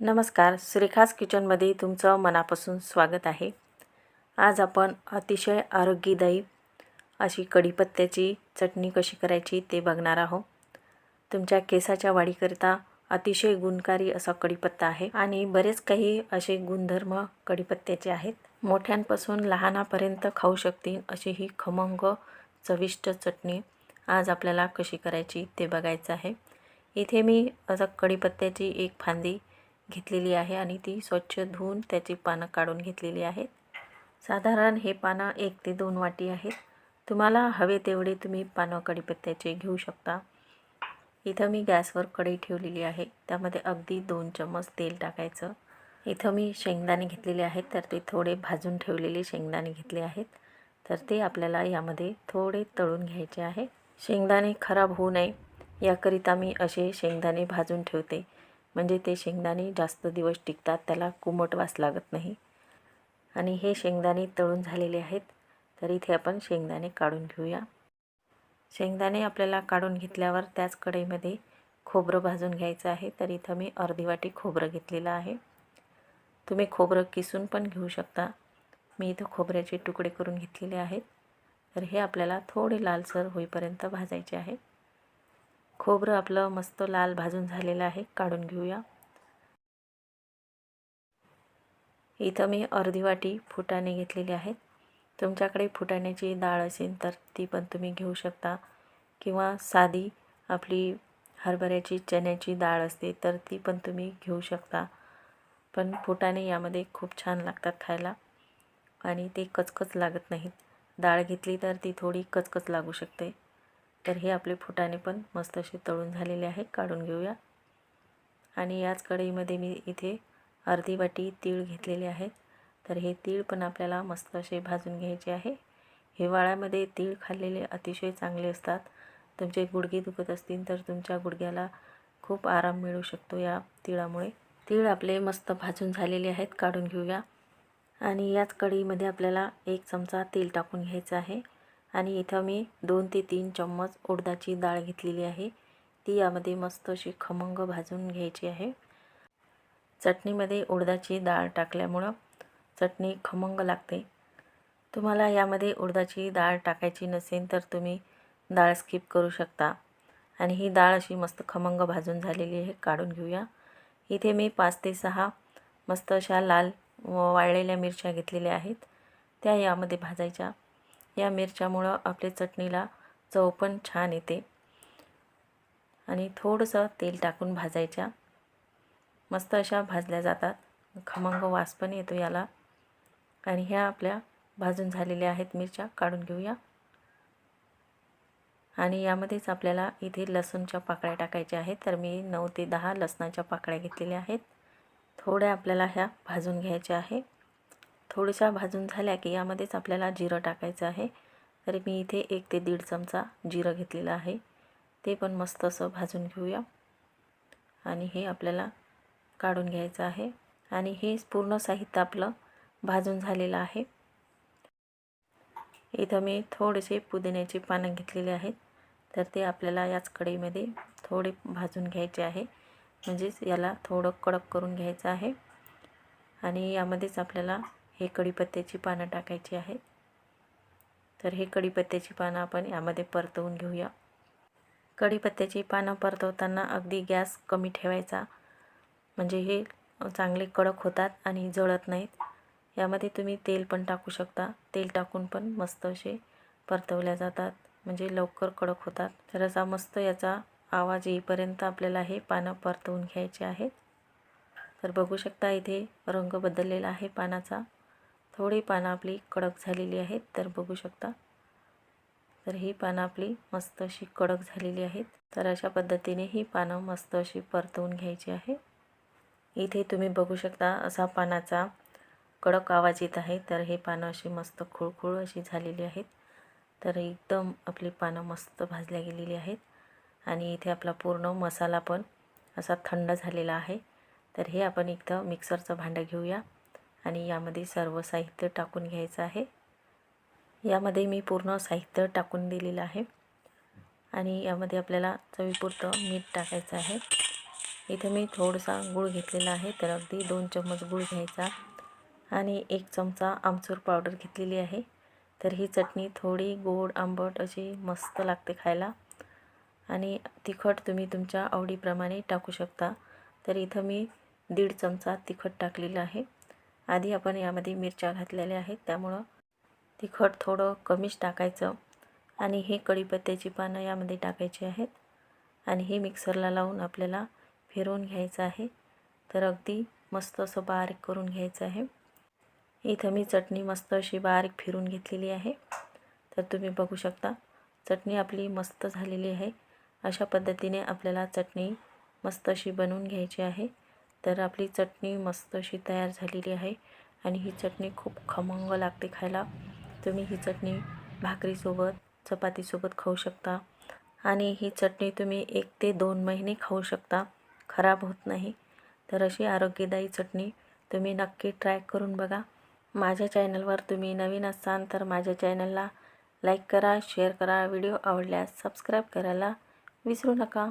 नमस्कार. श्रीखास किचनमध्ये तुमचं मनापासून स्वागत आहे. आज आपण अतिशय आरोग्यदायी अशी कढीपत्त्याची चटणी कशी करायची ते बघणार आहोत. तुमच्या केसाच्या वाढीकरिता अतिशय गुणकारी असा कढीपत्ता आहे आणि बरेच काही असे गुणधर्म कढीपत्त्याचे आहेत. मोठ्यांपासून लहानापर्यंत खाऊ शकतील अशी ही खमंग चविष्ट चटणी आज आपल्याला कशी करायची ते बघायचं आहे. इथे मी असं कढीपत्त्याची एक फांदी घेतलेली आहे आणि ती स्वच्छ धुवून त्याची पानं काढून घेतलेली आहेत. साधारण हे पानं एक ते दोन वाटी आहेत. तुम्हाला हवे तेवढे तुम्ही पानं कढीपत्त्याचे घेऊ शकता. इथं मी गॅसवर कढई ठेवलेली आहे. त्यामध्ये अगदी दोन चम्मच तेल टाकायचं. इथं मी शेंगदाणे घेतलेले आहेत तर ते थोडे भाजून ठेवलेले शेंगदाणे घेतले आहेत. तर ते आपल्याला यामध्ये थोडे तळून घ्यायचे आहे. शेंगदाणे खराब होऊ नये. याकरिता मी असे शेंगदाणे भाजून ठेवते. म्हणजे ते शेंगदाणे जास्त दिवस टिकतात त्याला कुमट वास लागत नाही. आणि हे शेंगदाणे तळून झालेले आहेत तर इथे आपण शेंगदाणे काढून घेऊया. शेंगदाणे आपल्याला काढून घेतल्यावर त्याच कढईमध्ये खोबरं भाजून घ्यायचं आहे तर इथं मी अर्धी वाटी खोबरं घेतलेलं आहे. तुम्ही खोबरं किसून पण घेऊ शकता. मी इथं खोबऱ्याचे तुकडे करून घेतलेले आहेत. तर हे आपल्याला थोडे लालसर होईपर्यंत भाजायचे आहे. खोबरं आपलं मस्त लाल भाजून झालेलं आहे काढून घेऊया. इथं मी अर्धी वाटी फुटाणे घेतलेले आहेत. तुमच्याकडे फुटाण्याची डाळ असेल तर ती पण तुम्ही घेऊ शकता. किंवा साधी आपली हरभऱ्याची चण्याची डाळ असते तर ती पण तुम्ही घेऊ शकता. पण फुटाणे यामध्ये खूप छान लागतात खायला. आणि ते कचकच लागत नाहीत. डाळ घेतली तर ती थोडी कचकच लागू शकते. तर हे आपले फुटाणे पण मस्त असे तळून झालेले आहे काढून घेऊया. आणि याच कढईमध्ये मी इथे अर्धी वाटी तीळ घेतलेले आहेत. तर हे तीळ पण आपल्याला मस्त असे भाजून घ्यायचे आहे. हिवाळ्यामध्ये तीळ खाल्लेले अतिशय चांगले असतात. तुमचे गुडघे दुखत असतील तर तुमच्या गुडघ्याला खूप आराम मिळू शकतो या तिळामुळे. तीळ आपले मस्त भाजून झालेले आहेत काढून घेऊया. आणि याच कढईमध्ये आपल्याला एक चमचा तेल टाकून घ्यायचं आहे. आणि इथं मी दोन ते तीन चम्मच उडदाची डाळ घेतलेली आहे. ती यामध्ये मस्त अशी खमंग भाजून घ्यायची आहे. चटणीमध्ये उडदाची डाळ टाकल्यामुळं चटणी खमंग लागते. तुम्हाला यामध्ये उडदाची डाळ टाकायची नसेल तर तुम्ही डाळ स्किप करू शकता. आणि ही डाळ अशी मस्त खमंग भाजून झालेली आहे. काढून घेऊया. इथे मी पाच ते सहा मस्त अशा लाल वाळलेल्या मिरच्या घेतलेल्या आहेत. त्या यामध्ये भाजायच्या. या मिरच्यामुळं आपल्या चटणीला चव पण छान येते. आणि थोडंसं तेल टाकून भाजायच्या. मस्त अशा भाजल्या जातात. खमंग वास पण येतो याला. आणि ह्या आपल्या भाजून झालेल्या आहेत मिरच्या काढून घेऊया. आणि यामध्येच आपल्याला इथे लसूणच्या पाकळ्या टाकायच्या आहेत. तर मी नऊ ते दहा लसणाच्या पाकळ्या घेतलेल्या आहेत. थोड्या आपल्याला ह्या भाजून घ्यायच्या आहे. थोड्याशा भाजून झाल्या की यामध्येच आपल्याला जिरं टाकायचं आहे. तरी मी इथे एक ते दीड चमचा जिरं घेतलेलं आहे. ते पण मस्त असं भाजून घेऊया. आणि हे आपल्याला काढून घ्यायचं आहे. आणि हे पूर्ण साहित्य आपलं भाजून झालेलं आहे. इथं मी थोडेसे पुदिन्याची पानं घेतलेले आहेत. तर ते आपल्याला याच कढईमध्ये थोडे भाजून घ्यायचे आहे. म्हणजेच याला थोडं कडक करून घ्यायचं आहे. आणि यामध्येच आपल्याला हे कढीपत्त्याची पानं टाकायची आहेत तर हे कढीपत्त्याची पानं आपण यामध्ये परतवून घेऊया. कढीपत्त्याची पानं परतवताना अगदी गॅस कमी ठेवायचा. म्हणजे हे चांगले कडक होतात आणि जळत नाहीत. यामध्ये तुम्ही तेल पण टाकू शकता. तेल टाकून पण मस्त असे परतवल्या जातात. म्हणजे लवकर कडक होतात. तर असा मस्त याचा आवाज येईपर्यंत आपल्याला हे पानं परतवून घ्यायचे आहेत. तर बघू शकता इथे रंग बदललेला आहे पानाचा. थोडी पानं आपली कडक झालेली आहेत तर बघू शकता. तर ही पानं आपली मस्त अशी कडक झालेली आहेत. तर अशा पद्धतीने ही पानं मस्त अशी परतवून घ्यायची आहे. इथे तुम्ही बघू शकता असा पानाचा कडक आवाज येत आहे. तर हे पानं अशी मस्त खुळखुळ अशी झालेली आहेत. तर एकदम आपली पानं मस्त भाजल्या गेलेली आहेत. आणि इथे आपला पूर्ण मसाला पण असा थंड झालेला आहे. तर हे आपण एकदा मिक्सरचं भांडं घेऊया. आणि यामध्ये सर्व साहित्य टाकून घ्यायचं आहे. यामध्ये मी पूर्ण साहित्य टाकून दिलेलं आहे. आणि यामध्ये आपल्याला चवीपुरतं मीठ टाकायचं आहे. इथं मी थोडासा गूळ घेतलेला आहे तर अगदी दोन चम्मच गूळ घ्यायचा. आणि एक चमचा आमचूर पावडर घेतलेली आहे. तर ही चटणी थोडी गोड आंबट अशी मस्त लागते खायला. आणि तिखट तुम्ही तुमच्या आवडीप्रमाणे टाकू शकता. तर इथं मी दीड चमचा तिखट टाकलेलं आहे. आधी आपण यामध्ये मिरच्या घातलेल्या आहेत त्यामुळं तिखट थोडं कमीच टाकायचं. आणि हे कढीपत्त्याची पानं यामध्ये टाकायची आहेत. आणि हे मिक्सरला लावून आपल्याला फिरवून घ्यायचं आहे. तर अगदी मस्त असं बारीक करून घ्यायचं आहे. इथं मी चटणी मस्त अशी बारीक फिरून घेतलेली आहे. तर तुम्ही बघू शकता चटणी आपली मस्त झालेली आहे. अशा पद्धतीने आपल्याला चटणी मस्त अशी बनवून घ्यायची आहे. तर आपली चटणी मस्त अशी तयार झालेली आहे. आणि ही चटणी खूप खमंग लागते खायला. तुम्ही ही चटणी भाकरीसोबत चपातीसोबत खाऊ शकता. आणि ही चटणी तुम्ही एक ते दोन महिने खाऊ शकता. खराब होत नाही. तर अशी आरोग्यदायी चटणी तुम्ही नक्की ट्राय करून बघा. माझ्या चॅनलवर तुम्ही नवीन असाल तर माझ्या चॅनलला लाईक करा शेअर करा. व्हिडिओ आवडल्यास सबस्क्राईब करायला विसरू नका.